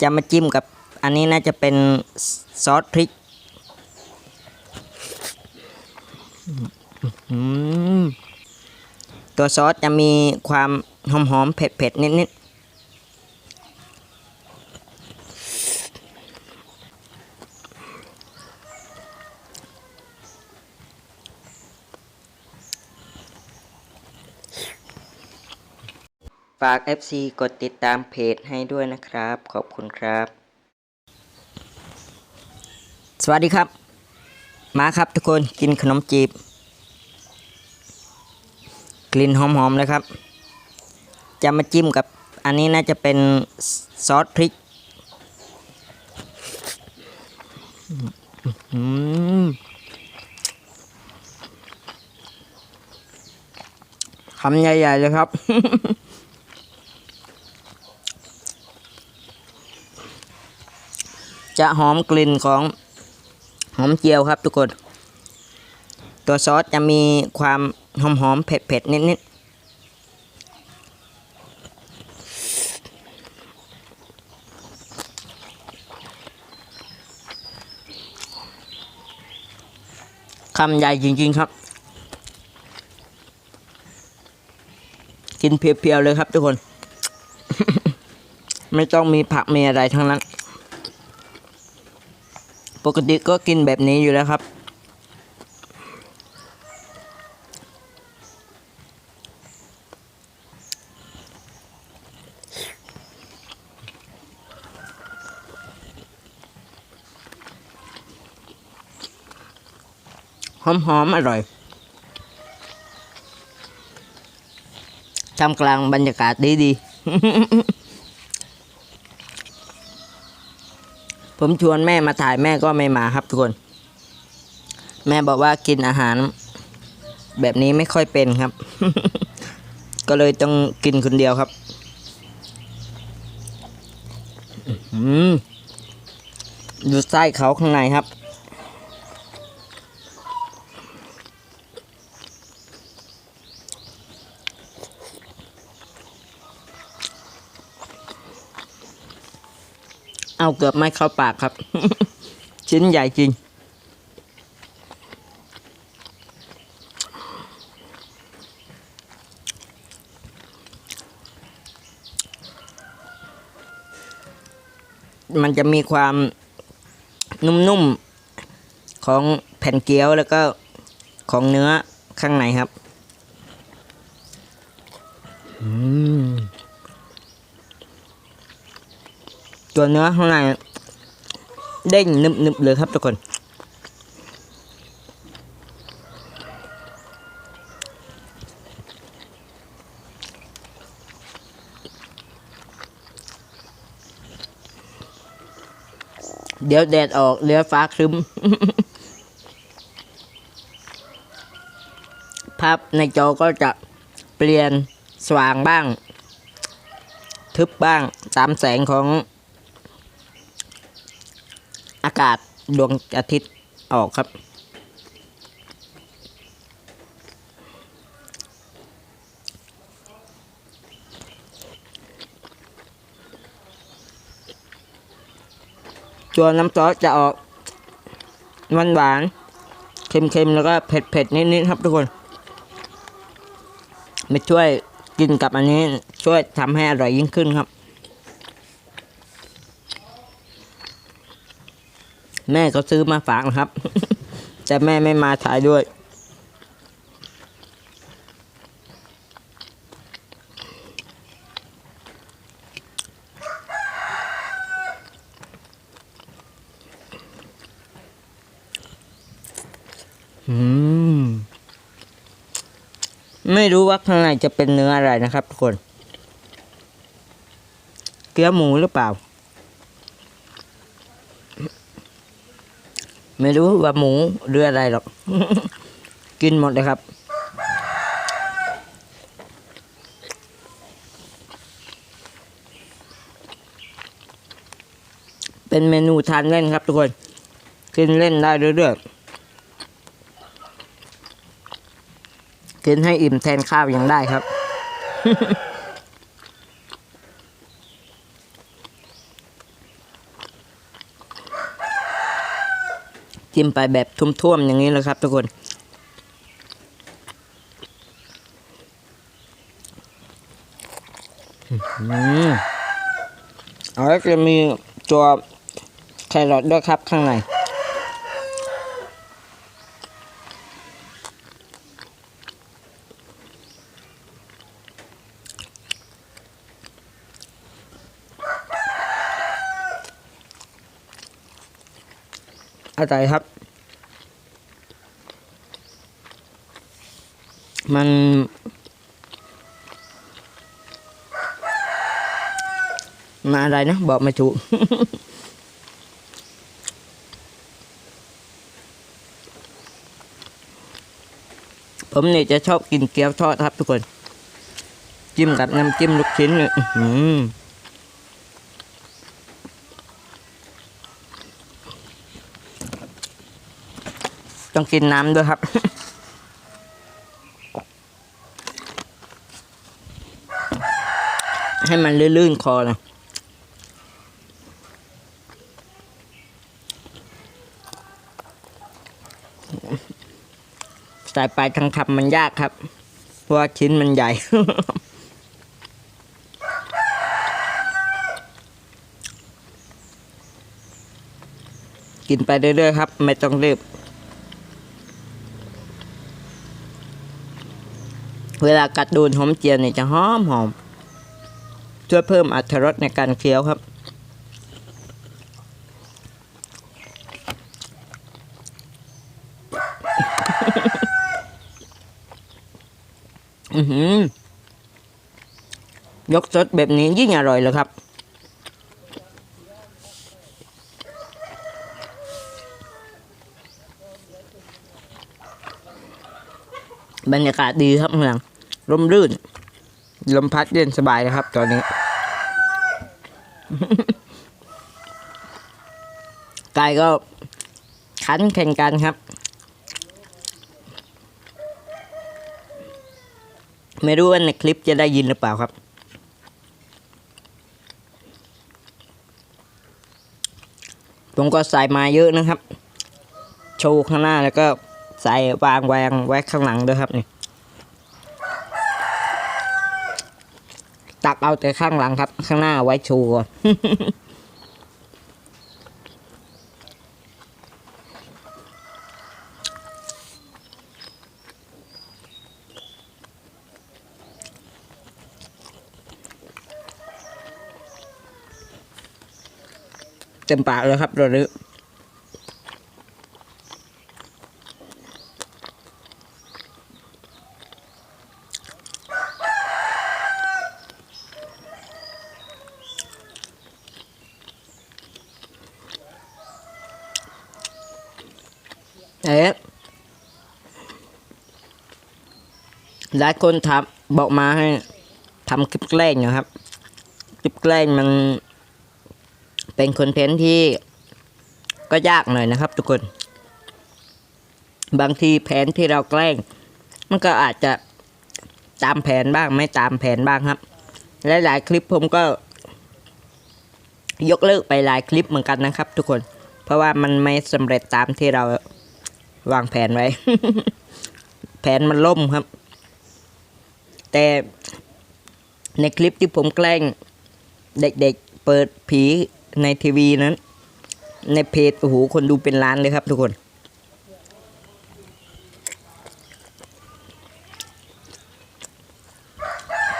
จะมาจิ้มกับอันนี้น่าจะเป็นซอสพริกตัวซอสจะมีความหอมๆเผ็ดๆนิดๆาก FC กดติดตามเพจให้ด้วยนะครับ ขอบคุณครับ สวัสดีครับ มาครับทุกคนกินขนมจีบ กลิ่นหอมๆเลยครับ จะมาจิ้มกับอันนี้น่าจะเป็นซอสพริกอืมคำใหญ่ๆเลยครับ จะหอมกลิ่นของหอมเจียวครับทุกคน ตัวซอสจะมีความหอมหอมๆเผ็ดเผ็ดๆนิดๆคำใหญ่จริง ๆ ครับ กินเพียวๆเลยครับทุกคน ไม่ต้องมีผักมีอะไรทั้งนั้น ปกติก็กินแบบนี้อยู่แล้วครับ หอมๆอร่อยท่ามกลางบรรยากาศดีๆ ผมชวนแม่มาถ่ายแม่ก็ไม่มาครับทุกคน แม่บอกว่ากินอาหาร แบบนี้ไม่ค่อยเป็นครับ ก็เลยต้องกินคนเดียวครับอืมดูไส้เขาข้างในครับ เอาเกือบไม่เข้าปากครับ ชิ้นใหญ่จริง มันจะมีความนุ่มๆ ของแผ่นเกี๊ยวแล้วก็ของเนื้อข้างในครับ อืม ตัวเนื้อข้างในเด้งนึบๆเลยครับทุกคนเดี๋ยวแดดออกเดี๋ยวฟ้าครึ้ม ภาพในจอก็จะเปลี่ยนสว่างบ้าง ทึบบ้างตามแสงของ อากาศดวงอาทิตย์ออกครับ ตัวน้ำซอสจะออกหวานหวานๆเค็มๆ แล้วก็เผ็ดๆ นิดๆ ครับทุกคนมาช่วยกินกับอันนี้ช่วยทำให้อร่อยยิ่งขึ้นครับ แม่ก็ซื้อมาฝากนะครับ แต่แม่ไม่มาถ่ายด้วยอืมไม่รู้ว่าข้างในจะเป็นเนื้ออะไรนะครับทุกคน เกลือหมูหรือเปล่า ไม่รู้ว่าหมูหรืออะไรหรอก กินหมดเลยครับ เป็นเมนูทานเล่นครับทุกคน กินเล่นได้เรื่อยๆ กินให้อิ่มแทนข้าวยังได้ครับ จิ้มไปแบบทุ่วมๆอย่างนี้เลยครับ ทุกคนอืมเอาแล้วจะมีตัวแครอทด้วยครับข้างใน อะไรครับ มัน มาอะไรนะ บอกไม่ถูก ผมเนี่ยจะชอบกินเกี๊ยวทอดครับทุกคน จิ้มกับน้ำจิ้มลูกชิ้นเนี่ยอื้อหือ ต้องกินน้ำด้วยครับ ให้มันลื่นๆคอนะใส่ไปทางคำมันยากครับ เพราะว่าชิ้นมันใหญ่ กินไปเรื่อยๆครับ ไม่ต้องรีบ เวลากัดโดนหอมเจียวเนี่ยจะหอมหอมช่วยเพิ่มอรรถรสในการเคี้ยวครับ อือหือยกสดแบบนี้ยิ่งอร่อยเลยครับ บรรยากาศดีครับเมืองร่มรื่น ลมพัดเย็นสบายนะครับ ตอนนี้ไก่ก็ขันแข่งกันครับ ไม่รู้ว่าในคลิปจะได้ยินหรือเปล่าครับ ผมก็ใส่มาเยอะนะครับ โชว์ข้างหน้าแล้วก็ ใส่วางแวงไว้ข้างหลังด้วยครับนี่ตักเอาแต่ข้างหลังครับ ข้างหน้าไว้ชว์ก่อนเต็มปากเลยครับระลึ เอ๊ะหลายคนถามบอกมาให้ทำคลิปแกล้งนะครับ คลิปแกล้งมัน เป็นคอนเทนต์ที่ก็ยากหน่อยนะครับ ทุกคน บางทีแผนที่เราแกล้ง มันก็อาจจะตามแผนบ้างไม่ตามแผนบ้างครับ และหลายคลิปผมก็ ยกเลิกไปหลายคลิปเหมือนกันนะครับ ทุกคน เพราะว่ามันไม่สำเร็จตามที่เรา วางแผนไว้ แผนมันล่มครับ แต่ในคลิปที่ผมแกล้ง เด็กๆเปิดผีในทีวีนั้น ในเพจโอ้โหคนดูเป็นล้านเลยครับทุกคน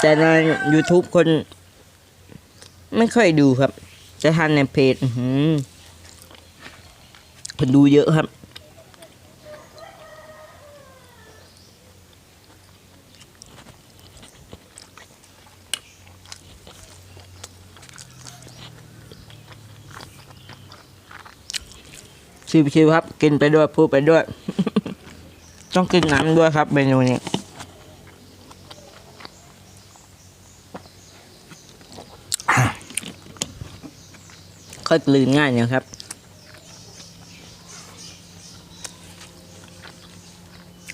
แต่ใน YouTube คน ไม่ค่อยดูครับ จะทันในเพจคนดูเยอะครับ ชิวๆครับ กินไปด้วยพูดไปด้วย ต้องกินน้ำด้วยครับเมนูนี้ค่อยกลืนง่ายนะครับ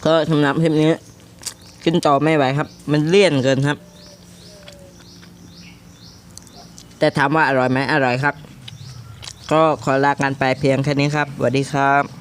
ก็สำหรับคลิปนี้ กินต่อไม่ไหวครับ มันเลี่ยนเกินครับ แต่ถามว่าอร่อยไหมอร่อยครับ ก็ขอลากันไปเพียงแค่นี้ครับสวัสดีครับ